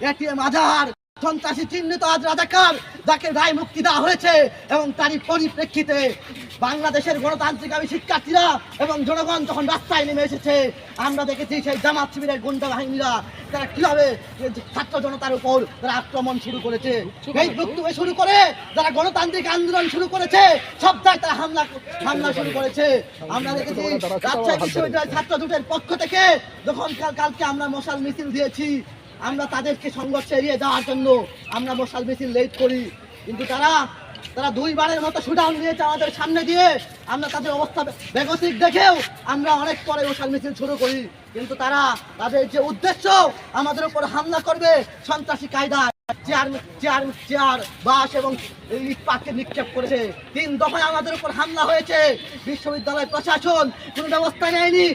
ATM আজহার সন্ত্রাসী চিহ্নিত আজ রাজাকার, যাকে রায় মুক্তি দেওয়া হয়েছে এবং তারই পরিপ্রেক্ষিতে বাংলাদেশের গণতান্ত্রিক আমি শিক্ষার্থীরা এবং জনগণ যখন রাস্তায় নেমে এসেছে, আমরা দেখেছি সেই জামাত শিবিরের গুন্ডা বাহিনীরা, তারা কীভাবে এই ছাত্র জনতার উপর তারা আক্রমণ শুরু করেছে। ফেসবুক থেকে শুরু করে যারা গণতান্ত্রিক আন্দোলন শুরু করেছে জায়গায় তারা হামলা হামলা শুরু করেছে। আমরা দেখেছি রাজশাহী বিশ্ববিদ্যালয় ছাত্র জোটের পক্ষ থেকে যখন কালকে আমরা মশাল মিছিল দিয়েছি আমরা তাদেরকে সংঘর্ষে এড়িয়ে যাওয়ার জন্য আমরা মশাল মিছিল লেট করি। কিন্তু তারা তারা দুইবারের মতো শুডাউন দিয়েছে আমাদের সামনে দিয়ে। আমরা তাদের অবস্থা বেগতিক দেখেও আমরা অনেক পরে মশাল মিছিল শুরু করি। কিন্তু তারা, তাদের যে উদ্দেশ্য আমাদের উপর হামলা করবে সন্ত্রাসী কায়দা চেয়ার চেয়ার চেয়ার বাস এবং ইট পাটকে নিক্ষেপ করেছে। তিন দফায় আমাদের উপর হামলা হয়েছে। বিশ্ববিদ্যালয় প্রশাসন কোনো ব্যবস্থা নেয়নি।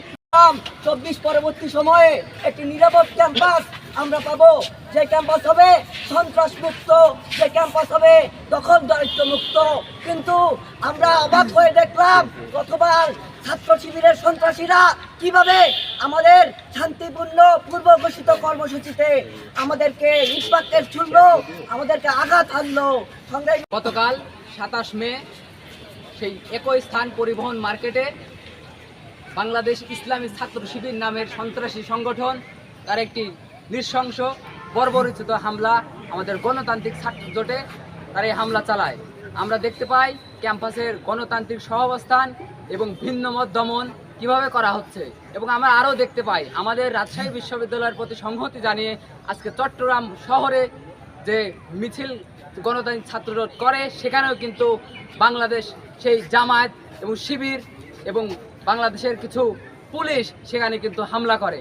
চব্বিশ পরবর্তী সময়ে একটি নিরাপদ ক্যাম্পাস আমরা পাবো। যে ক্যাম্পাস হবে সন্ত্রাস মুক্ত যে ক্যাম্পাস হবে দখল দারিদ্র মুক্ত কিন্তু আমরা অবাক হয়ে দেখলাম, গতবার ছাত্র শিবিরের সন্ত্রাসীরা কীভাবে আমাদের শান্তিপূর্ণ পূর্ব ঘোষিত কর্মসূচিতে আমাদেরকে ইটপাকের ছুড়লো আমাদেরকে আঘাত আনলো গতকাল সাতাশ মে, সেই একই স্থান পরিবহন মার্কেটে বাংলাদেশ ইসলামী ছাত্র শিবির নামের সন্ত্রাসী সংগঠন, তার একটি নৃশংস, বর্বরিচিত হামলা আমাদের গণতান্ত্রিক ছাত্র জোটে তার এই হামলা চালায়। আমরা দেখতে পাই ক্যাম্পাসের গণতান্ত্রিক সহাবস্থান এবং ভিন্ন মত দমন কীভাবে করা হচ্ছে। এবং আমরা আরও দেখতে পাই আমাদের রাজশাহী বিশ্ববিদ্যালয়ের প্রতি সংহতি জানিয়ে আজকে চট্টগ্রাম শহরে যে মিছিল গণতান্ত্রিক ছাত্রজোট করে, সেখানেও কিন্তু বাংলাদেশ সেই জামায়াত এবং শিবির এবং বাংলাদেশের কিছু পুলিশ সেখানে কিন্তু হামলা করে।